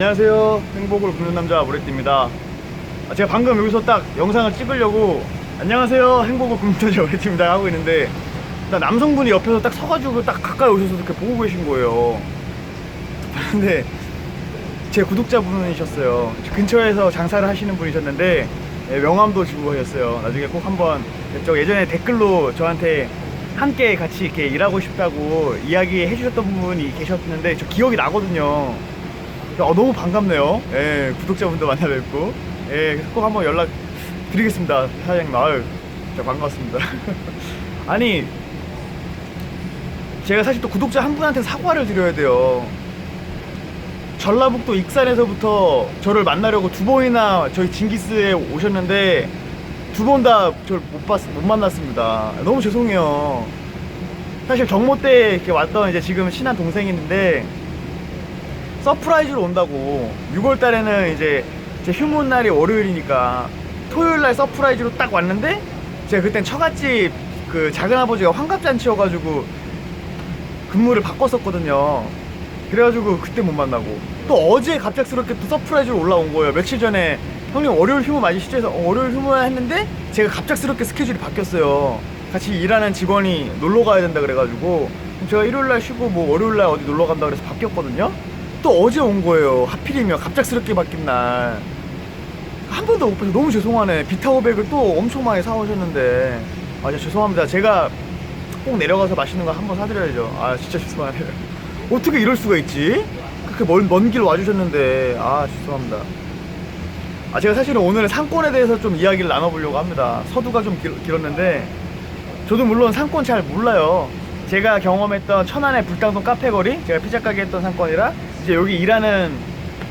안녕하세요. 행복을 굽는 남자 브레트입니다. 아, 제가 방금 여기서 딱 영상을 찍으려고 안녕하세요. 행복을 굽는 남자 브레트입니다 하고 있는데 일단 남성분이 옆에서 딱 서가지고 딱 가까이 오셔서 이렇게 보고 계신 거예요. 근데 제 구독자분이셨어요. 근처에서 장사를 하시는 분이셨는데 예, 명함도 주고 하셨어요. 나중에 꼭 한번 저 예전에 댓글로 저한테 함께 같이 이렇게 일하고 싶다고 이야기해 주셨던 분이 계셨는데 저 기억이 나거든요. 어, 너무 반갑네요. 예, 구독자분도 만나 뵙고. 예, 꼭 한번 연락 드리겠습니다. 사장님, 아유, 진짜 반갑습니다. 아니, 제가 사실 또 구독자 한 분한테 사과를 드려야 돼요. 전라북도 익산에서부터 저를 만나려고 두 번이나 저희 징기스에 오셨는데 두 번 다 저를 못 봤, 못 만났습니다. 너무 죄송해요. 사실 경모 때 이렇게 왔던 이제 지금 친한 동생이 있는데 서프라이즈로 온다고 6월 달에는 이제 제 휴문 날이 월요일이니까 토요일 날 서프라이즈로 딱 왔는데 제가 그땐 처갓집 그 작은 아버지가 환갑잔치여가지고 근무를 바꿨었거든요. 그래가지고 그때 못 만나고 또 어제 갑작스럽게 또 서프라이즈로 올라온 거예요. 며칠 전에 형님 월요일 휴무 맞으시죠? 해서 어, 월요일 휴무 했는데 제가 갑작스럽게 스케줄이 바뀌었어요. 같이 일하는 직원이 놀러 가야 된다 그래가지고 제가 일요일 날 쉬고 뭐 월요일 날 어디 놀러 간다 그래서 바뀌었거든요. 또 어제 온 거예요. 하필이면 갑작스럽게 바뀐 날. 한 번도 못 봐서 너무 죄송하네. 비타오백을 또 엄청 많이 사오셨는데. 아, 진짜 죄송합니다. 제가 꼭 내려가서 맛있는 거 한 번 사드려야죠. 아, 진짜 죄송하네요. 어떻게 이럴 수가 있지? 그렇게 먼길 와주셨는데. 아, 죄송합니다. 아, 제가 사실은 오늘 상권에 대해서 좀 이야기를 나눠보려고 합니다. 서두가 좀 길, 길었는데, 저도 물론 상권 잘 몰라요. 제가 경험했던 천안의 불당동 카페거리, 제가 피자 가게 했던 상권이라, 이제 여기 일하는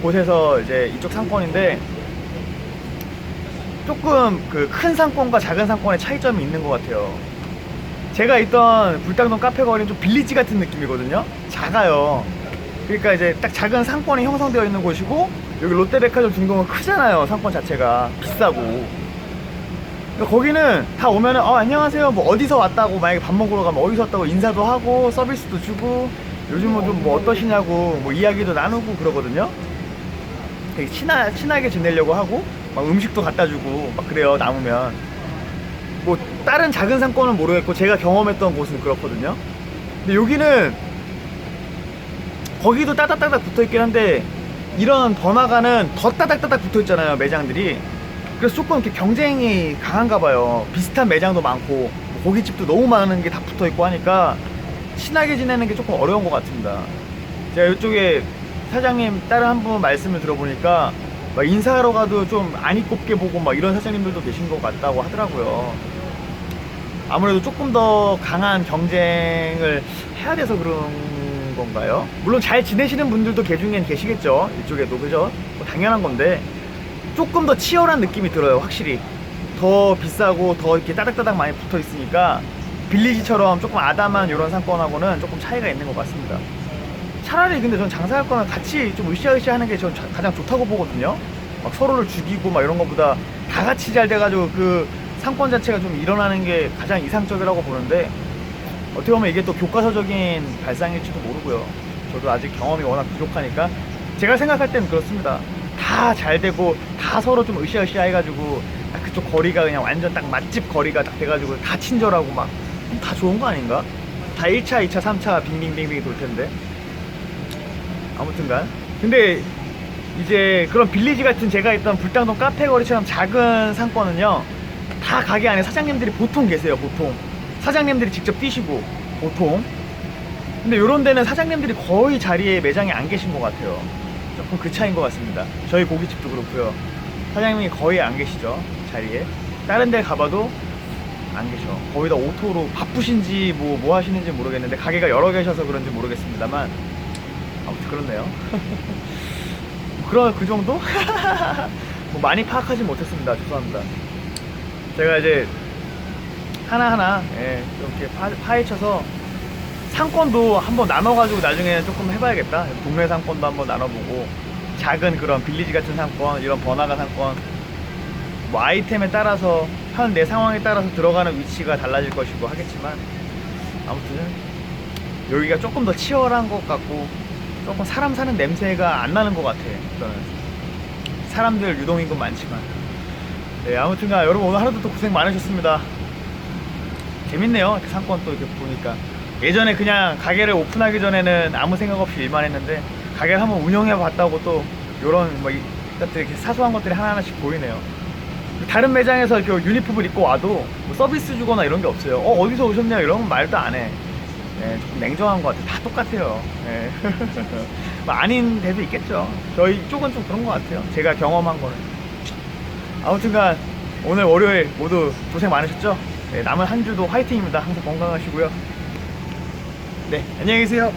곳에서 이제 이쪽 상권인데, 조금 그 큰 상권과 작은 상권의 차이점이 있는 것 같아요. 제가 있던 불당동 카페 거리는 좀 빌리지 같은 느낌이거든요. 작아요. 그러니까 이제 딱 작은 상권이 형성되어 있는 곳이고 여기 롯데백화점 중동은 크잖아요. 상권 자체가 비싸고. 그러니까 거기는 다 오면은 어 안녕하세요. 뭐 어디서 왔다고 만약에 밥 먹으러 가면 어디서 왔다고 인사도 하고 서비스도 주고 요즘은 좀 뭐 어떠시냐고 뭐 이야기도 나누고 그러거든요. 되게 친하, 친하게 지내려고 하고 막 음식도 갖다 주고 막 그래요 남으면. 뭐 다른 작은 상권은 모르겠고 제가 경험했던 곳은 그렇거든요. 근데 여기는 거기도 따닥따닥 붙어있긴 한데 이런 번화가는 더 따닥따닥 붙어있잖아요 매장들이. 그래서 조금 이렇게 경쟁이 강한가 봐요. 비슷한 매장도 많고 뭐 고깃집도 너무 많은 게 다 붙어있고 하니까 친하게 지내는 게 조금 어려운 것 같습니다 제가 이쪽에 사장님 다른 한 분 말씀을 들어보니까 막 인사하러 가도 좀 안이 꼽게 보고 막 이런 사장님들도 계신 것 같다고 하더라고요. 아무래도 조금 더 강한 경쟁을 해야 돼서 그런 건가요? 물론 잘 지내시는 분들도 개 중엔 계시겠죠. 이쪽에도 그죠? 뭐 당연한 건데 조금 더 치열한 느낌이 들어요. 확실히 더 비싸고 더 이렇게 따닥따닥 많이 붙어 있으니까 빌리지처럼 조금 아담한 이런 상권하고는 조금 차이가 있는 것 같습니다. 차라리 근데 전 장사할 거면 같이 좀 으쌰으쌰 하는 게 전 가장 좋다고 보거든요. 막 서로를 죽이고 막 이런 것보다 다 같이 잘 돼가지고 그 상권 자체가 좀 일어나는 게 가장 이상적이라고 보는데 어떻게 보면 이게 또 교과서적인 발상일지도 모르고요. 저도 아직 경험이 워낙 부족하니까 제가 생각할 때는 그렇습니다. 다 잘 되고 다 서로 좀 으쌰으쌰 해가지고 딱 그쪽 거리가 그냥 완전 딱 맛집 거리가 딱 돼가지고 다 친절하고 막 다 좋은 거 아닌가? 다 1차, 2차, 3차 빙빙빙빙 돌 텐데. 아무튼간. 근데 이제 그런 빌리지 같은 제가 있던 불당동 카페거리처럼 작은 상권은요 다 가게 안에 사장님들이 보통 계세요 보통. 사장님들이 직접 뛰시고 보통. 근데 요런 데는 사장님들이 거의 자리에 매장에 안 계신 것 같아요. 조금 그 차이인 것 같습니다. 저희 고깃집도 그렇고요. 사장님이 거의 안 계시죠 자리에. 다른 데 가봐도 안 계셔 거의 다 오토로 바쁘신지 뭐, 뭐 하시는지 모르겠는데 가게가 여러 계셔서 그런지 모르겠습니다만 아무튼 그렇네요. 그런 그 정도? 뭐 많이 파악하지 못했습니다. 죄송합니다. 제가 이제 하나하나 예, 이렇게 파, 파헤쳐서 상권도 한번 나눠가지고 나중에 조금 해봐야겠다. 동네 상권도 한번 나눠보고 작은 그런 빌리지 같은 상권, 이런 번화가 상권 뭐 아이템에 따라서 현 내 상황에 따라서 들어가는 위치가 달라질 것이고 하겠지만 아무튼 여기가 조금 더 치열한 것 같고 조금 사람 사는 냄새가 안 나는 것 같아. 저는 사람들 유동인근 많지만. 네, 아무튼간 여러분 오늘 하루도 또 고생 많으셨습니다. 재밌네요. 이렇게 상권 또 이렇게 보니까. 예전에 그냥 가게를 오픈하기 전에는 아무 생각 없이 일만 했는데 가게를 한번 운영해 봤다고 또 이런 뭐 이렇게 사소한 것들이 하나하나씩 보이네요. 다른 매장에서 이렇게 유니폼을 입고 와도 뭐 서비스 주거나 이런 게 없어요. 어, 어디서 오셨냐 이런 건 말도 안 해. 예, 조금 냉정한 것 같아요. 다 똑같아요. 예. 뭐 아닌 데도 있겠죠. 저희 쪽은 좀 그런 것 같아요. 제가 경험한 거는. 아무튼간 오늘 월요일 모두 고생 많으셨죠? 네, 남은 한 주도 화이팅입니다. 항상 건강하시고요. 네, 안녕히 계세요.